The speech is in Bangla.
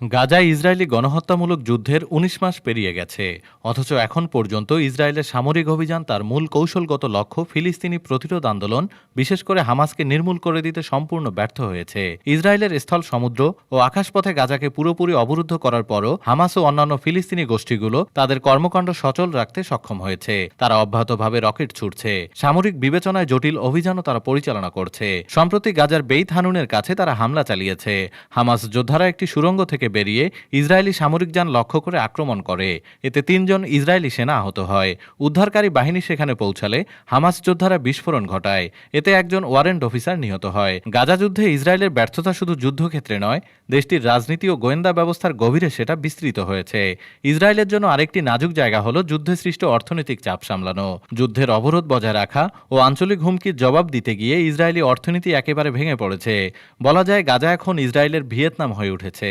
গাজায় ইসরায়েলি গণহত্যামূলক যুদ্ধের ১৯ মাস পেরিয়ে গেছে। অথচ এখন পর্যন্ত ইসরায়েলের সামরিক অভিযান তার মূল কৌশলগত লক্ষ্য ফিলিস্তিনি প্রতিরোধ আন্দোলন, বিশেষ করে হামাসকে নির্মূল করে দিতে সম্পূর্ণ ব্যর্থ হয়েছে। ইসরায়েলের স্থল সমুদ্র ও আকাশপথে গাজাকে পুরোপুরি অবরুদ্ধ করার পরও হামাস ও অন্যান্য ফিলিস্তিনি গোষ্ঠীগুলো তাদের কর্মকাণ্ড সচল রাখতে সক্ষম হয়েছে। তারা অব্যাহতভাবে রকেট ছুটছে সামরিক বিবেচনায় জটিল অভিযানও তারা পরিচালনা করছে। সম্প্রতি গাজার বেইত হানুনের কাছে তারা হামলা চালিয়েছে। হামাস যোদ্ধারা একটি সুড়ঙ্গ থেকে বেরিয়ে ইসরায়েলি সামরিক যান লক্ষ্য করে আক্রমণ করে। এতে তিনজন ইসরায়েলি সেনা আহত হয়। উদ্ধারকারী বাহিনী সেখানে পৌঁছালে হামাস যোদ্ধারা বিস্ফোরণ ঘটায়। এতে একজন ওয়ারেন্ট অফিসার নিহত হয়। গাজা যুদ্ধে ইসরায়েলের ব্যর্থতা শুধু যুদ্ধক্ষেত্রে নয়, দেশটির রাজনীতি ও গোয়েন্দা ব্যবস্থার গভীরে সেটা বিস্তৃত হয়েছে। ইসরায়েলের জন্য আরেকটি নাজুক জায়গা হলো যুদ্ধে সৃষ্ট অর্থনৈতিক চাপ সামলানো। যুদ্ধের অবরোধ বজায় রাখা ও আঞ্চলিক হুমকির জবাব দিতে গিয়ে ইসরায়েলি অর্থনীতি একেবারে ভেঙে পড়েছে। বলা যায় গাজা এখন ইসরায়েলের ভিয়েতনাম হয়ে উঠেছে।